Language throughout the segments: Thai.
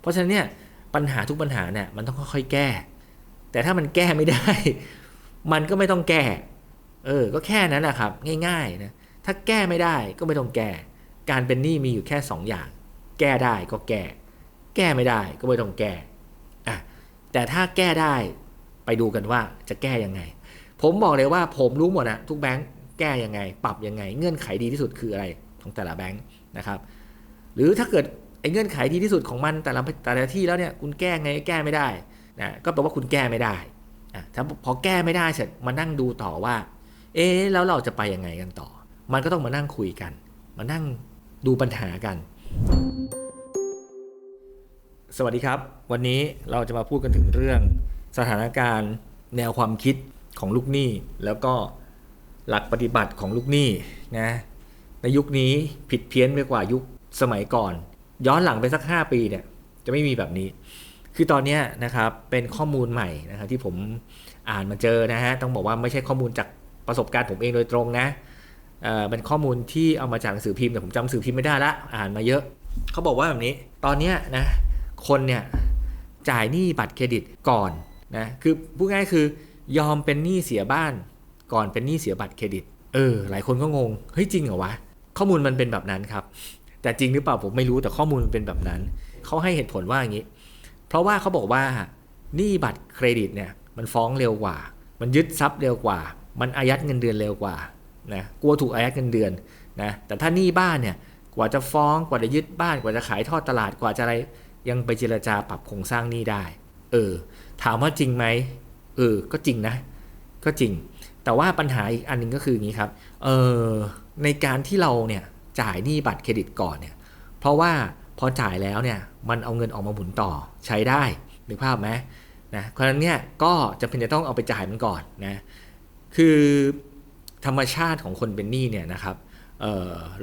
เพราะฉะนั้นเนี่ยปัญหาทุกปัญหาเนี่ยมันต้องค่อยๆแก้ แต่ถ้ามันแก้ไม่ได้ มันก็ไม่ต้องแก้ เออ ก็แค่นั้นนะครับ ง่ายๆนะ ถ้าแก้ไม่ได้ก็ไม่ต้องแก้ การเป็นหนี้มีอยู่แค่ 2ออย่าง แก้ได้ก็แก้ แก้ไม่ได้ก็ไม่ต้องแก้อะแต่ถ้าแก้ได้ไปดูกันว่าจะแก้ยังไง ผมบอกเลยว่าผมรู้หมดนะทุกแบงค์แก้ยังไง ปรับยังไง เงื่อนไขดีที่สุดคืออะไรของแต่ละแบงค์นะครับ หรือถ้าเกิด ไอ้เงื่อนไขดีที่สุดของมันแต่ละแต่ละที่แล้วเนี่ยคุณแก้ไงแก้ไม่ได้นะก็แปลว่าคุณแก้ไม่ได้อะถ้าพอแก้ไม่ได้เสร็จมานั่งดูต่อว่า เอ๊แล้วเราจะไปยังไงกันต่อ มันก็ต้องมานั่งคุยกัน มานั่งดูปัญหากัน สวัสดีครับ วันนี้เราจะมาพูดกันถึงเรื่องสถานการณ์แนวความคิดของลูกหนี้ แล้วก็หลักปฏิบัติของลูกหนี้นะในยุคนี้ผิดเพี้ยนไปกว่ายุคสมัยก่อน ย้อนหลังไปสัก 5 ปีเนี่ยจะไม่มีแบบนี้ คือตอนนี้นะครับเป็นข้อมูลใหม่นะครับที่ผมอ่านมาเจอนะฮะต้องบอกว่าไม่ใช่ข้อมูลจากประสบการณ์ผมเองโดยตรงนะเออเป็นข้อมูลที่เอามาจากหนังสือพิมพ์แต่ผมจำหนังสือพิมพ์ไม่ได้ละอ่านมาเยอะเขาบอกว่าแบบนี้ตอนนี้นะคนเนี่ยจ่ายหนี้บัตรเครดิตก่อนนะคือพูดง่ายคือยอมเป็นหนี้เสียบ้านก่อนเป็นหนี้เสียบัตรเครดิต เออ หลายคนก็งง เฮ้ยจริงเหรอวะ ข้อมูลมันเป็นแบบนั้นครับ แต่จริงหรือเปล่าผมไม่รู้แต่ข้อมูลมันเป็นแบบนั้น เขาให้เหตุผลว่าอย่างนี้ เพราะว่าเขาบอกว่าหนี้บัตรเครดิตเนี่ยมันฟ้องเร็วกว่า มันยึดทรัพย์เร็วกว่า มันอายัดเงินเดือนเร็วกว่านะกลัวถูกอายัดเงินเดือนนะแต่ถ้าหนี้บ้านเนี่ยกว่าจะฟ้องกว่าจะยึดบ้านกว่าจะขายทอดตลาดกว่าจะอะไรยังไปเจรจาปรับโครงสร้างหนี้ได้ เออ ถามว่าจริงไหมเออ ก็จริงนะ ก็จริง แต่ว่าปัญหาอีกอันหนึงก็คืออย่างนี้ครับ เออในการที่เราเนี่ย จ่ายหนี้บัตรเครดิตก่อนเนี่ย เพราะว่าพอจ่ายแล้วเนี่ยมันเอาเงินออกมาหมุนต่อใช้ได้นึกภาพไหมนะเพราะฉะนั้นเนี่ยก็จะเป็นจะต้องเอาไปจ่ายมันก่อนนะคือธรรมชาติของคนเป็นหนี้เนี่ยนะครับ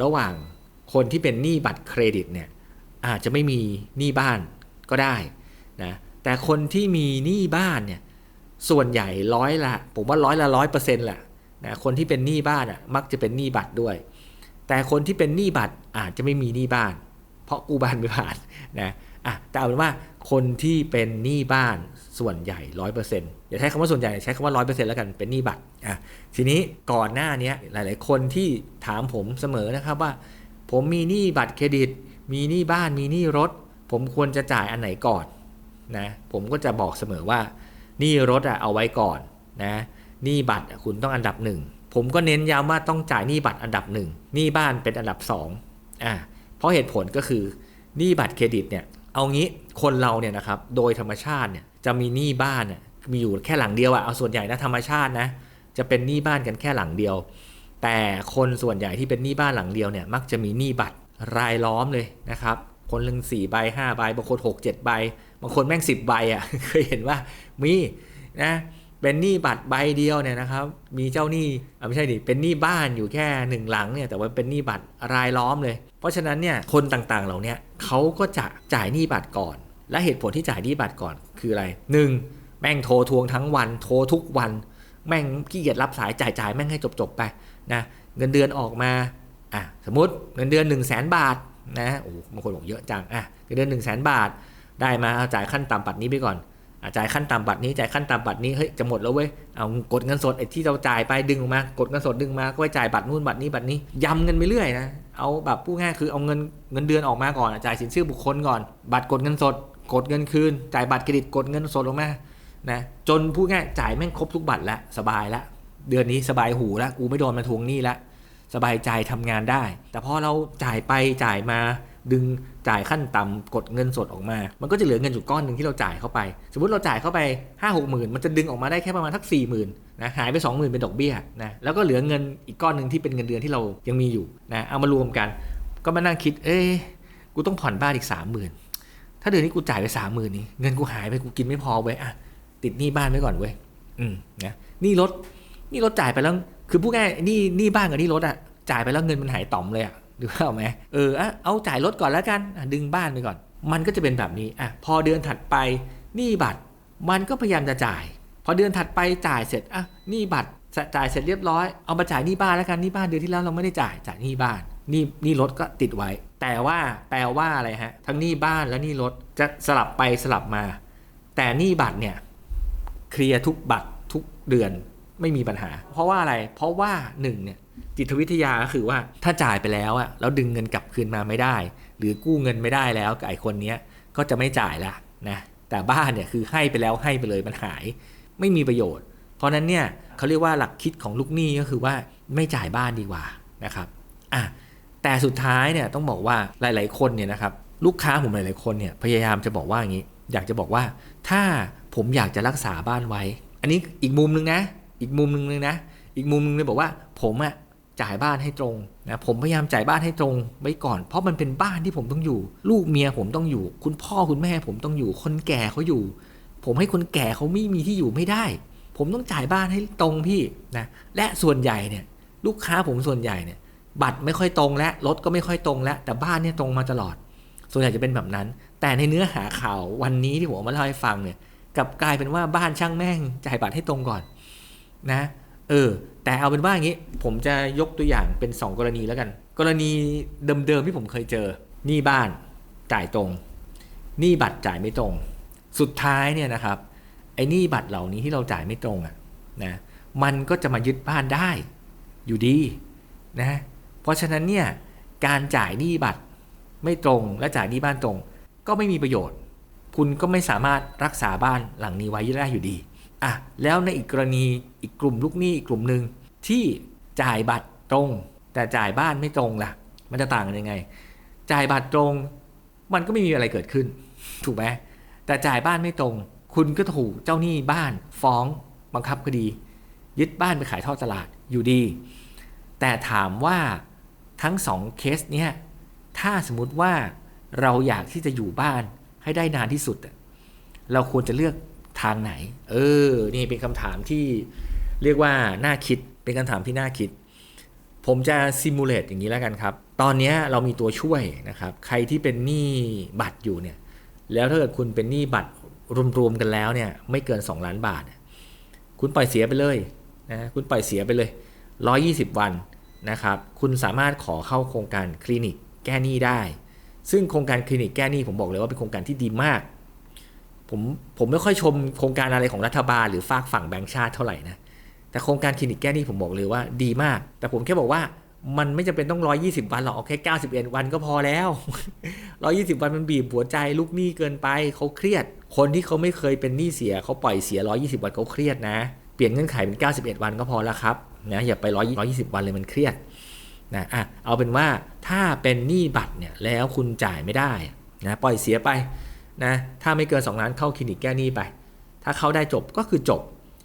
ระหว่างคนที่เป็นหนี้บัตรเครดิตเนี่ยอาจจะไม่มีหนี้บ้านก็ได้นะแต่คนที่มีหนี้บ้านเนี่ยส่วนใหญ่ร้อยละ ผมว่าร้อยละร้อยเปอร์เซ็นต์แหละนะคนที่เป็นหนี้บ้านอะมักจะเป็นหนี้บัตรด้วย แต่คนที่เป็นหนี้บัตรอาจจะไม่มีหนี้บ้าน เพราะกู้บ้านไม่ผ่านนะอะแต่เอาเป็นว่าคนที่เป็นหนี้บ้านส่วนใหญ่ร้อยเปอร์เซ็นต์อย่าใช้คำว่าส่วนใหญ่ใช้คำว่าร้อยเปอร์เซ็นต์แล้วกันเป็นหนี้บัตรอะทีนี้ก่อนหน้านี้หลาย ๆ คนที่ถามผมเสมอนะครับว่า ผมมีหนี้บัตรเครดิต มีหนี้บ้านมีหนี้รถ ผมควรจะจ่ายอันไหนก่อนนะผมก็จะบอกเสมอว่าหนี้รถอะเอาไว้ก่อนนะหนี้บัตรคุณต้องอันดับหนึ่ง ผมก็เน้นย้ำว่าต้องจ่ายหนี้บัตรอันดับหนึ่งหนี้บ้านเป็นอันดับสองอะเพราะเหตุผลก็คือหนี้บัตรเครดิตเนี่ยเอางี้คนเราเนี่ยนะครับโดยธรรมชาติเนี่ยจะมีหนี้บ้านเนี่ยมีอยู่แค่หลังเดียวอะเอาส่วนใหญ่นะธรรมชาตินะจะเป็นหนี้บ้านกันแค่หลังเดียว แต่คนส่วนใหญ่ที่เป็นหนี้บ้านหลังเดียวเนี่ยมักจะมีหนี้บัตรรายล้อมเลยนะครับคนหนึ่งสี่ใบห้าใบบางคนหกเจ็ดใบบางคนแม่งสิบใบอะเคยเห็นว่ามีนะ เป็นหนี้บัตรใบเดียวเนี่ยนะครับ มีเจ้าหนี้ไม่ใช่ดิ เป็นหนี้บ้านอยู่แค่หนึ่งหลังเนี่ย แต่ว่าเป็นหนี้บัตรรายล้อมเลย เพราะฉะนั้นเนี่ย คนต่างๆ เหล่าเนี้เขาก็จะจ่ายหนี้บัตรก่อน และเหตุผลที่จ่ายหนี้บัตรก่อนคืออะไรหนึ่งแม่งโทรทวงทั้งวัน โทรทุกวัน แม่งขี้เกียจรับสายจ่ายจ่ายแม่งให้จบๆไปนะ เงินเดือนออกมา อะ สมมติเงินเดือน 1 0 0 0 0แสนบาทนะ โอ้บางคนบอกเยอะจัง อะ เงินเดือน 1 0 0 0 0แสนบาท ได้มาเอาจ่ายขั้นต่ำบัตรนี้ไปก่อน จ่ายขั้นต่ำบัตรนี้จ่ายขั้นต่ำบัตรนี้เฮ้ยจะหมดแล้วเว้ยเอากดเงินสดไอ้ที่เราจ่ายไปดึงออกมากดเงินสดดึงมาก็ไปจ่ายบัตรนู่นบัตรนี้บัตรนี้ย้ำเงินไปเรื่อยนะเอาแบบพูดง่ายคือเอาเงินเงินเดือนออกมาก่อนจ่ายสินเชื่อบุคคลก่อน บัตรกดเงินสด กดเงินคืน จ่ายบัตรเครดิตกดเงินสดออกมานะจนพูดง่ายจ่ายแม่งครบทุกบัตรแล้วสบายแล้วเดือนนี้สบายหูแล้วกูไม่โดนมาทวงหนี้แล้วสบายใจทำงานได้ แต่พอเราจ่ายไปจ่ายมา ดึงจ่ายขั้นต่ำกดเงินสดออกมา มันก็จะเหลือเงินอยู่ก้อนหนึ่งที่เราจ่ายเข้าไป สมมติเราจ่ายเข้าไป5้าหกหมื่นมันจะดึงออกมาได้แค่ประมาณทักสี่หมื่นนะหายไป 20,000 เป็นดอกเบี้ยนะแล้วก็เหลือเงินอีกก้อนหนึ่งที่เป็นเงินเดือนที่เรายังมีอยู่นะเอามารวมกัน ก็มานั่งคิด เอ้กูต้องผ่อนบ้านอีกสามหมื่นถ้าเดือนนี้กูจ่ายไปสามหมื่นนี้เงินกูหายไปกูกินไม่พอเว้ยอะติดหนี้บ้านไว้ก่อนเว้ยอืมนะหนี่รถหนี่รถจ่ายไปแล้วคือพูดง่ายหนี่หนี่บ้านกับหนี่รถอะจ่ายไปแล้วเงินมันหายต่อมเลยอะ ดูเข้าไหมเอออะเอาจ่ายรถก่อนแล้วกันดึงบ้านไปก่อน มันก็จะเป็นแบบนี้อะพอเดือนถัดไปหนี้บัตร มันก็พยายามจะจ่าย พอเดือนถัดไปจ่ายเสร็จอะหนี้บัตรจ่ายเสร็จเรียบร้อยเอามาจ่ายหนี้บ้านแล้วกันหนี้บ้านเดือนที่แล้วเราไม่ได้จ่ายจ่ายหนี้บ้านหนี้หนี้รถก็ติดไว้ แต่ว่าแปลว่าอะไรฮะ ทั้งหนี้บ้านและหนี้รถจะสลับไปสลับมา แต่หนี้บัตรเนี่ยเคลียร์ทุกบัตรทุกเดือนไม่มีปัญหา เพราะว่าอะไรเพราะว่าหนึ่งเนี่ย จิตวิทยาก็คือว่าถ้าจ่ายไปแล้วอะแล้วดึงเงินกลับคืนมาไม่ได้ หรือกู้เงินไม่ได้แล้วไอ้คนเนี้ยก็จะไม่จ่ายละนะแต่บ้านเนี่ยคือให้ไปแล้วให้ไปเลยมันหาย ไม่มีประโยชน์ เพราะนั้นเนี่ยเขาเรียกว่าหลักคิดของลูกหนี้ก็คือว่าไม่จ่ายบ้านดีกว่านะครับอะแต่สุดท้ายเนี่ยต้องบอกว่าหลาย ๆ คนเนี่ยนะครับลูกค้าผมหลาย ๆ คนเนี่ยพยายามจะบอกว่าอย่างนี้ อยากจะบอกว่าถ้าผมอยากจะรักษาบ้านไว้ อันนี้อีกมุมนึงนะ อีกมุมนึงนะ อีกมุมนึงเลยบอกว่าผมอะ จ่ายบ้านให้ตรงนะผมพยายามจ่ายบ้านให้ตรงไว้ก่อน เพราะมันเป็นบ้านที่ผมต้องอยู่ ลูกเมียผมต้องอยู่ คุณพ่อคุณแม่ผมต้องอยู่คนแก่เขาอยู่ ผมให้คนแก่เขาไม่มีที่อยู่ไม่ได้ ผมต้องจ่ายบ้านให้ตรงพี่นะและส่วนใหญ่เนี่ยลูกค้าผมส่วนใหญ่เนี่ยบัตรไม่ค่อยตรงและรถก็ไม่ค่อยตรงและแต่บ้านเนี่ยตรงมาตลอด ส่วนใหญ่จะเป็นแบบนั้น แต่ในเนื้อหาข่าววันนี้ที่ผมมาเล่าให้ฟังเนี่ยกลับกลายเป็นว่าบ้านช่างแม่งจ่ายบัตรให้ตรงก่อนนะ เออ แต่เอาเป็นว่าอย่างนี้ ผมจะยกตัวอย่างเป็น 2 กรณีแล้วกัน กรณีเดิมๆที่ผมเคยเจอหนี้บ้านจ่ายตรงหนี้บัตรจ่ายไม่ตรง สุดท้ายเนี่ยนะครับไอ้หนี้บัตรเหล่านี้ที่เราจ่ายไม่ตรงอะนะมันก็จะมายึดบ้านได้อยู่ดีนะเพราะฉะนั้นเนี่ยการจ่ายหนี้บัตรไม่ตรงและจ่ายหนี้บ้านตรง ก็ไม่มีประโยชน์ คุณก็ไม่สามารถรักษาบ้านหลังนี้ไว้ได้อยู่ดี อะแล้วในอีกกรณีอีกกลุ่มลูกหนี้อีกกลุ่มหนึ่งที่จ่ายบัตรตรง แต่จ่ายบ้านไม่ตรงล่ะ มันจะต่างกันยังไง จ่ายบัตรตรง มันก็ไม่มีอะไรเกิดขึ้น ถูกไหมแต่จ่ายบ้านไม่ตรง คุณก็ถูกเจ้าหนี้บ้านฟ้องบังคับคดี ยึดบ้านไปขายทอดตลาดอยู่ดี แต่ถามว่าทั้งสองเคสเนี้ยถ้าสมมุติว่าเราอยากที่จะอยู่บ้านให้ได้นานที่สุด เราควรจะเลือก ทางไหน เออ นี่เป็นคำถามที่เรียกว่าน่าคิด เป็นคำถามที่น่าคิด ผมจะซิมูเลตอย่างนี้แล้วกันครับ ตอนนี้เรามีตัวช่วยนะครับ ใครที่เป็นหนี้บัตรอยู่เนี่ย แล้วถ้าเกิดคุณเป็นหนี้บัตรรวมๆกันแล้วเนี่ยไม่เกิน 2 ล้านบาท คุณปล่อยเสียไปเลยนะ คุณปล่อยเสียไปเลย 120 วันนะครับ คุณสามารถขอเข้าโครงการคลินิกแก้หนี้ได้ ซึ่งโครงการคลินิกแก้หนี้ผมบอกเลยว่าเป็นโครงการที่ดีมาก ผมผมไม่ค่อยชมโครงการอะไรของรัฐบาลหรือฝากฝั่งแบงก์ชาติเท่าไหร่นะแต่โครงการคลินิกแก้หนี้ผมบอกเลยว่าดีมาก แต่ผมแค่บอกว่ามันไม่จำเป็นต้อง120วันหรอกเอาแค่91วันก็พอแล้ว120วันมันบีบหัวใจลูกหนี้เกินไปเขาเครียด คนที่เขาไม่เคยเป็นหนี้เสียเขาปล่อยเสีย120วันเขาเครียดนะ เปลี่ยนเงื่อนไขเป็น91วันก็พอแล้วครับนะอย่าไป120วันเลยมันเครียดนะอะเอาเป็นว่าถ้าเป็นหนี้บัตรเนี่ยแล้วคุณจ่ายไม่ได้นะปล่อยเสียไป นะถ้าไม่เกิน 2 ล้านเข้าคลินิกแก้หนี้ไป ถ้าเข้าได้จบก็คือจบ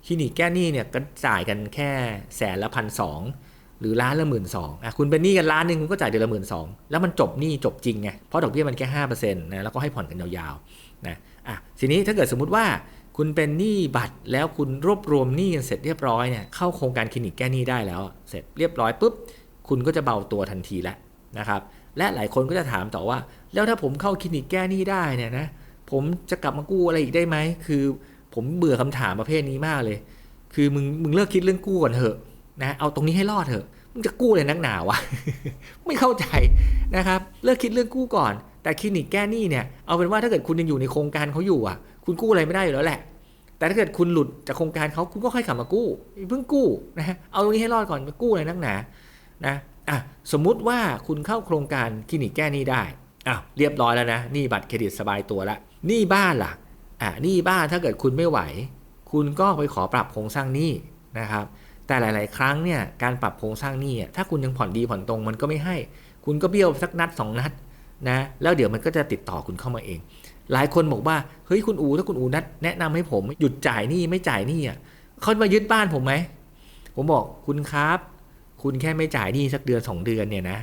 คลินิกแก้หนี้เนี่ยก็จ่ายกันแค่แสนละพันสองหรือล้านละหมื่นสองอะคุณเป็นหนี้กันล้านหนึ่งคุณก็จ่ายเดือนละหมื่นสองแล้วมันจบหนี้จบจริงไงเพราะดอกเบี้ยมันแค่ห้าเปอร์เซ็นต์นะแล้วก็ให้ผ่อนกันยาวๆนะอะทีนี้ถ้าเกิดสมมุติว่าคุณเป็นหนี้บัตรแล้วคุณรวบรวมหนี้กันเสร็จเรียบร้อยเนี่ยเข้าโครงการคลินิกแก้หนี้ได้แล้ว เสร็จเรียบร้อยปุ๊บคุณก็จะเบาตัวทันทีแล้วนะครับและหลายคนก็จะถามต่อว่า แล้วถ้าผมเข้าคลินิกแก้หนี้ได้เนี่ยนะ ผมจะกลับมากู้อะไรอีกได้ไหมคือผมเบื่อคำถามประเภทนี้มากเลย คือมึงมึงเลิกคิดเรื่องกู้ก่อนเถอะนะเอาตรงนี้ให้รอดเถอะมึงจะกู้เลยนักหนาวะไม่เข้าใจนะครับเลิกคิดเรื่องกู้ก่อน แต่คลินิกแก้หนี้เนี่ยเอาเป็นว่าถ้าเกิดคุณยังอยู่ในโครงการเขาอยู่อะ คุณกู้อะไรไม่ได้อยู่แล้วแหละ แต่ถ้าเกิดคุณหลุดจากโครงการเขาคุณก็ค่อยกลับมากู้เพิ่งกู้นะฮะเอาตรงนี้ให้รอดก่อนกู้อะไรนักหนานะอะสมมุติว่าคุณเข้าโครงการคลินิกแก้หนี้ได้ อ้าวเรียบร้อยแล้วนะหนี้บัตรเครดิตสบายตัวแล้วหนี้บ้านล่ะอะหนี้บ้านถ้าเกิดคุณไม่ไหว คุณก็ไปขอปรับโครงสร้างหนี้นะครับ แต่หลาย ๆ ครั้งเนี่ยการปรับโครงสร้างหนี้ถ้าคุณยังผ่อนดีผ่อนตรงมันก็ไม่ให้ คุณก็เบี้ยวสักนัด 2 นัดนะแล้วเดี๋ยวมันก็จะติดต่อคุณเข้ามาเอง หลายคนบอกว่าเฮ้ยคุณอูถ้าคุณอูนัดแนะนำให้ผมหยุดจ่ายหนี้ไม่จ่ายหนี้อะเขามายึดบ้านผมไหมผมบอกคุณครับ คุณแค่ไม่จ่ายหนี้สักเดือนสองเดือนเนี่ยนะ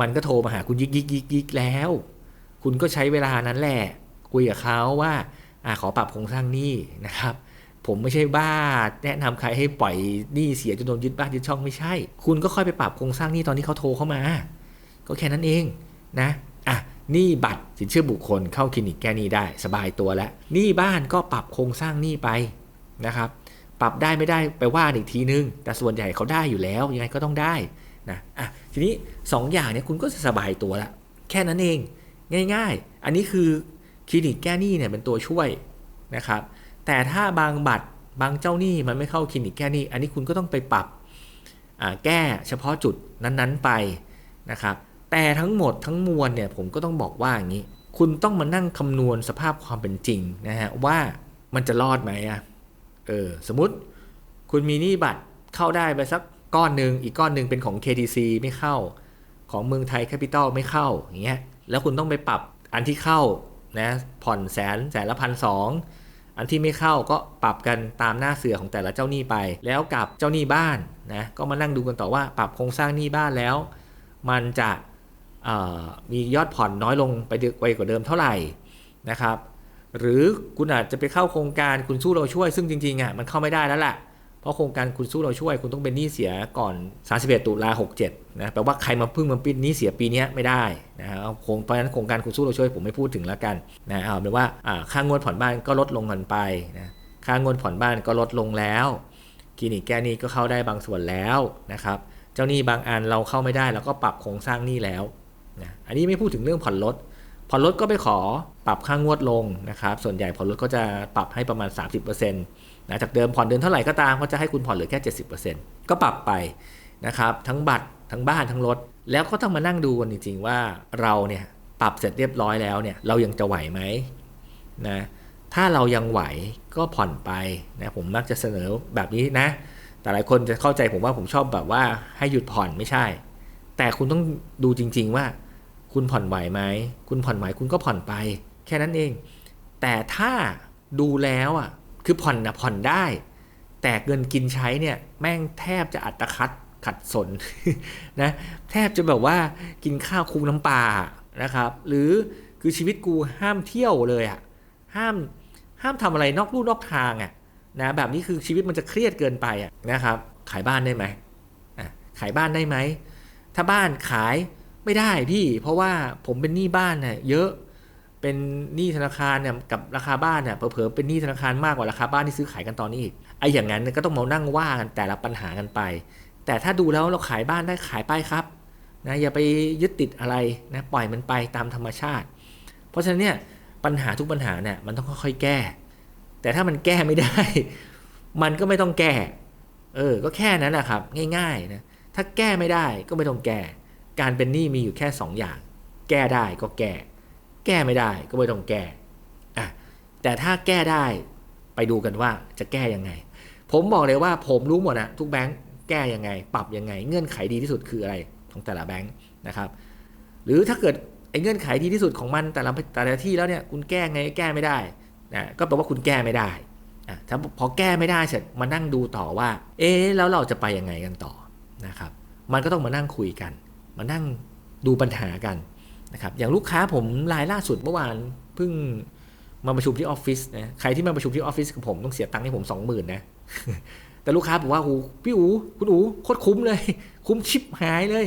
มันก็โทรมาหาคุณยิกยิกยิกยิกแล้ว คุณก็ใช้เวลานั้นแหละคุยกับเขาว่าอ่าขอปรับโครงสร้างหนี้นะครับ ผมไม่ใช่บ้าแนะนำใครให้ปล่อยหนี้เสียจนโดนยึดบ้านยึดช่องไม่ใช่ คุณก็ค่อยไปปรับโครงสร้างหนี้ตอนที่เขาโทรเข้ามา ก็แค่นั้นเองนะอะหนี้บัตรสินเชื่อบุคคลเข้าคลินิกแก้หนี้ได้สบายตัวแล้วหนี้บ้านก็ปรับโครงสร้างหนี้ไปนะครับ ปรับได้ไม่ได้ไปว่าอีกทีนึง แต่ส่วนใหญ่เขาได้อยู่แล้วยังไงก็ต้องได้ นะอะทีนี้ 2ออย่างเนี้ยคุณก็จะสบายตัวแล้วแค่นั้นเองง่าย ๆ อันนี้คือคลินิกแก้หนี้เนี่ยเป็นตัวช่วยนะครับ แต่ถ้าบางบัตรบางเจ้าหนี้มันไม่เข้าคลินิกแก้หนี้ อันนี้คุณก็ต้องไปปรับแก้เฉพาะจุดนั้นๆไปนะครับแต่ทั้งหมดทั้งมวลเนี่ยผมก็ต้องบอกว่าอย่างนี้ คุณต้องมานั่งคำนวณสภาพความเป็นจริงนะฮะว่ามันจะรอดไหมอะเออสมมติคุณมีหนี้บัตรเข้าได้ไปสัก ก้อนหนึ่งอีกก้อนหนึ่งเป็นของ KTC ไม่เข้า ของเมืองไทยแคปิตอลไม่เข้าอย่างเงี้ยแล้วคุณต้องไปปรับอันที่เข้านะผ่อนแสนแสนละพันสองอันที่ไม่เข้าก็ปรับกันตามหน้าเสือของแต่ละเจ้าหนี้ไป แล้วกับเจ้าหนี้บ้านนะก็มานั่งดูกันต่อว่าปรับโครงสร้างหนี้บ้านแล้ว มันจะมียอดผ่อนน้อยลงไปไวกว่าเดิมเท่าไหร่นะครับ หรือคุณอาจจะไปเข้าโครงการคุณสู้เราช่วยซึ่งจริงๆอะมันเข้าไม่ได้แล้วแหละ เพราะโครงการคุณสู้เราช่วย คุณต้องเป็นหนี้เสียก่อน 31 ตุลา67นะแปลว่าใครมาพึ่งมาปิดหนี้เสียปีนี้ไม่ได้นะครับโครงเพราะฉะนั้นโครงการคุณสู้เราช่วยผมไม่พูดถึงแล้วกันนะเอาเป็นว่าค่างวดผ่อนบ้านก็ลดลงกันไปนะค่างวดผ่อนบ้านก็ลดลงแล้วคลินิกแก้หนี้ก็เข้าได้บางส่วนแล้วนะครับเจ้าหนี้บางอันเราเข้าไม่ได้เราก็ปรับโครงสร้างหนี้แล้วนะอันนี้ไม่พูดถึงเรื่องผ่อนลดผ่อนลดก็ไปขอปรับค่างวดลงนะครับส่วนใหญ่ผ่อนลดก็จะปรับให้ประมาณ 30%นะจากเดิมผ่อนเดือนเท่าไหร่ก็ตามเขาจะให้คุณผ่อนเหลือแค่ 70%ก็ปรับไปนะครับทั้งบัตรทั้งบ้านทั้งรถ แล้วก็ต้องมานั่งดูกันจริง ๆ ว่าเราเนี่ยปรับเสร็จเรียบร้อยแล้วเนี่ยเรายังจะไหวไหมนะถ้าเรายังไหวก็ผ่อนไปนะผมมักจะเสนอแบบนี้นะ แต่หลายคนจะเข้าใจผมว่าผมชอบแบบว่าให้หยุดผ่อนไม่ใช่ แต่คุณต้องดูจริง ๆ ว่า คุณผ่อนไหวไหมคุณผ่อนไหวคุณก็ผ่อนไป แค่นั้นเอง แต่ถ้าดูแล้วอะ คือผ่อนนะผ่อนได้ แต่เงินกินใช้เนี่ยแม่งแทบจะอัตคัดขัดสนนะแทบจะแบบว่ากินข้าวคุงน้ำปลานะครับ หรือคือชีวิตกูห้ามเที่ยวเลยอะห้ามห้ามทำอะไรนอกลู่นอกทางอะนะแบบนี้คือชีวิตมันจะเครียดเกินไปอะนะครับ ขายบ้านได้ไหมขายบ้านได้ไหมถ้าบ้านขายไม่ได้พี่ เพราะว่าผมเป็นหนี้บ้านเนี่ยเยอะ เป็นหนี้ธนาคารเนี่ยกับราคาบ้านเนี่ยเผลอๆเป็นหนี้ธนาคารมากกว่าราคาบ้านที่ซื้อขายกันตอนนี้อีกไอ้อย่างนั้นก็ต้องมานั่งว่ากันแต่ละปัญหากันไป แต่ถ้าดูแล้วเราขายบ้านได้ขายไปครับนะอย่าไปยึดติดอะไรนะปล่อยมันไปตามธรรมชาติ เพราะฉะนั้นเนี่ยปัญหาทุกปัญหาเนี่ยมันต้องค่อยๆแก้ แต่ถ้ามันแก้ไม่ได้ มันก็ไม่ต้องแก้เออก็แค่นั้นแหละครับ ง่ายๆนะถ้าแก้ไม่ได้ก็ไม่ต้องแก้ การเป็นหนี้มีอยู่แค่ 2อย่าง แก้ได้ก็แก้ แก้ไม่ได้ก็ไม่ต้องแก้อะแต่ถ้าแก้ได้ไปดูกันว่าจะแก้ยังไง ผมบอกเลยว่าผมรู้หมดนะทุกแบงค์แก้ยังไง ปรับยังไง เงื่อนไขดีที่สุดคืออะไรของแต่ละแบงค์นะครับ หรือถ้าเกิดไอ้เงื่อนไขดีที่สุดของมันแต่ละแต่ละที่แล้วเนี่ยคุณแก้ไงแก้ไม่ได้นะก็แปลว่าคุณแก้ไม่ได้อะถ้าพอแก้ไม่ได้เสร็จมานั่งดูต่อว่า เอ๊แล้วเราจะไปยังไงกันต่อนะครับ มันก็ต้องมานั่งคุยกัน มานั่งดูปัญหากัน นะครับอย่างลูกค้าผมรายล่าสุดเมื่อวานเพิ่งมาประชุมที่ออฟฟิศนะใครที่มาประชุมที่ออฟฟิศกับผมต้องเสียตังค์ให้ผมสองหมื่นนะแต่ลูกค้าบอกว่าหูพี่อูคุณอูโคตรคุ้มเลย คุ้มชิปหายเลย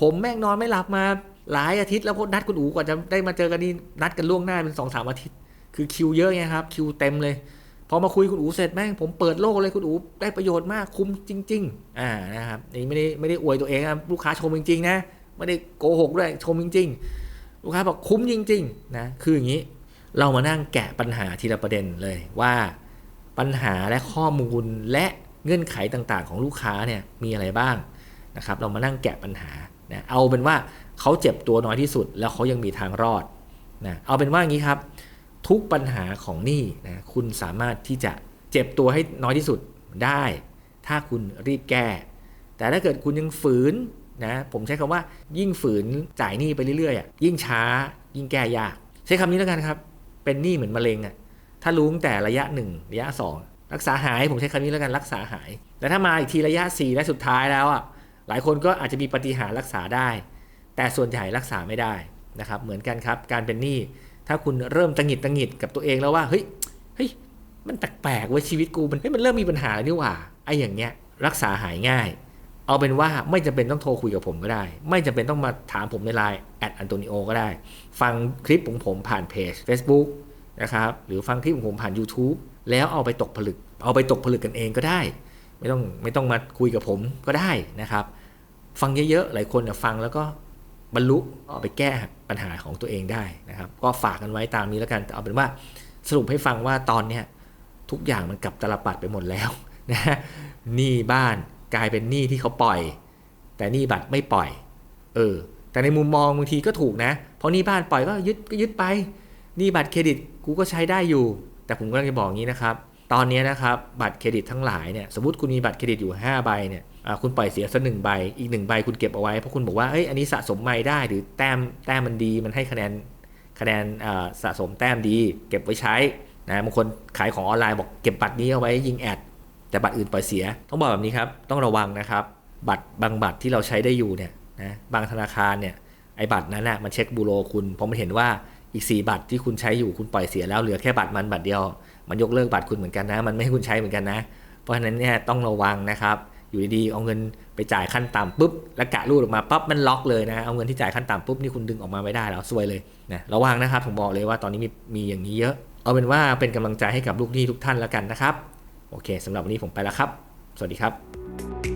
ผมแม่งนอนไม่หลับมาหลายอาทิตย์แล้วนัดคุณอูกว่าจะได้มาเจอกันนี่นัดกันล่วงหน้าเป็นสองสามอาทิตย์ คือคิวเยอะไงครับคิวเต็มเลยพอมาคุยคุณอูเสร็จแม่งผมเปิดโลกเลยคุณอูได้ประโยชน์มากคุ้มจริง ๆ อ่านะครับนี่ไม่ได้ไม่ได้อวยตัวเองนะลูกค้าชมจริงๆนะไม่ได้โกหกด้วยชมจริง ๆ ลูกค้าบอกคุ้มจริงๆนะคืออย่างนี้เรามานั่งแกะปัญหาทีละประเด็นเลยว่าปัญหาและข้อมูลและเงื่อนไขต่างๆ ของลูกค้าเนี่ยมีอะไรบ้างนะครับ เรามานั่งแกะปัญหานะเอาเป็นว่าเขาเจ็บตัวน้อยที่สุด แล้วเขายังมีทางรอดนะเอาเป็นว่าอย่างนี้ครับ ทุกปัญหาของหนี้นะคุณสามารถที่จะเจ็บตัวให้น้อยที่สุดได้ ถ้าคุณรีบแก้ แต่ถ้าเกิดคุณยังฝืน นะผมใช้คำว่ายิ่งฝืนจ่ายหนี้ไปเรื่อยๆยิ่งช้า ยิ่งแก้ยากใช้คำนี้แล้วกันครับ เป็นหนี้เหมือนมะเร็งอะถ้ารู้ตั้งแต่ระยะหนึ่งระยะสองรักษาหายผมใช้คำนี้แล้วกันรักษาหาย แต่ถ้ามาอีกทีระยะ 4 และสุดท้ายแล้วอะหลายคนก็อาจจะมีปฏิหารรักษาได้ แต่ส่วนใหญ่รักษาไม่ได้นะครับเหมือนกันครับการเป็นหนี้ถ้าคุณเริ่มตังหิดตังหิดกับตัวเองแล้วว่าเฮ้ยเฮ้ยมันแปลกๆว่าชีวิตกูมันเฮ้ยมันเริ่มมีปัญหาแล้วนี่หว่าไอ้อย่างเงี้ยรักษาหายง่าย เอาเป็นว่าไม่จำเป็นต้องโทรคุยกับผมก็ได้ ไม่จำเป็นต้องมาถามผมในไลน์แอดอันโตนิโอก็ได้ ฟังคลิปของผมผ่านเพจ Facebook นะครับหรือฟังคลิปของผมผ่าน YouTube แล้วเอาไปตกผลึก เอาไปตกผลึกกันเองก็ได้ ไม่ต้องไม่ต้องมาคุยกับผมก็ได้นะครับ ฟังเยอะๆหลายคนฟังแล้วก็บรรลุเอาไปแก้ปัญหาของตัวเองได้นะครับ ก็ฝากกันไว้ตามนี้แล้วกันแต่เอาเป็นว่าสรุปให้ฟังว่าตอนเนี้ยทุกอย่างมันกลับตลบปัดไปหมดแล้วนะหนี้บ้าน กลายเป็นหนี้ที่เขาปล่อย แต่หนี้บัตรไม่ปล่อย เออ แต่ในมุมมองบางทีก็ถูกนะ เพราะหนี้บ้านปล่อยก็ยึดก็ยึดไปหนี้บัตรเครดิตกูก็ใช้ได้อยู่ แต่ผมกำลังจะบอกงี้นะครับ ตอนนี้นะครับบัตรเครดิตทั้งหลายเนี่ยสมมติคุณมีบัตรเครดิตอยู่5ใบเนี่ยคุณปล่อยเสียสักหนึ่งใบอีกหนึ่งใบคุณเก็บเอาไว้เพราะคุณบอกว่าเอ้ยอันนี้สะสมไมล์ได้หรือแต้มแต้มมันดีมันให้คะแนนคะแนนสะสมแต้มดี เก็บไว้ใช้นะบางคนขายของออนไลน์บอกเก็บบัตรนี้เอาไว้ยิงแอด แต่บัตรอื่นปล่อยเสีย ต้องบอกแบบนี้ครับ ต้องระวังนะครับ บัตรบางบัตรที่เราใช้ได้อยู่เนี่ยนะบางธนาคารเนี่ยไอ้บัตรนั้นน่ะมันเช็คบูโรคุณเพราะมันเห็นว่าอีก 4 บัตรที่คุณใช้อยู่คุณปล่อยเสียแล้วเหลือแค่บัตรมันบัตรเดียว มันยกเลิกบัตรคุณเหมือนกันนะ มันไม่ให้คุณใช้เหมือนกันนะ เพราะฉะนั้นเนี่ยต้องระวังนะครับ อยู่ดีๆเอาเงินไปจ่ายขั้นต่ำปุ๊บแล้วกะรูดออกมาปั๊บมันล็อกเลยนะเอาเงินที่จ่ายขั้นต่ำปุ๊บนี่คุณดึงออกมาไม่ได้แล้วซวยเลยนะระวังนะครับผมบอกเลยว่าตอนนี้มีมีอย่างนี้เยอะ เอาเป็นว่าเป็นกำลังใจให้กับลูกหนี้ทุกท่านแล้วกันนะครับ โอเคสำหรับวันนี้ผมไปแล้วครับ สวัสดีครับ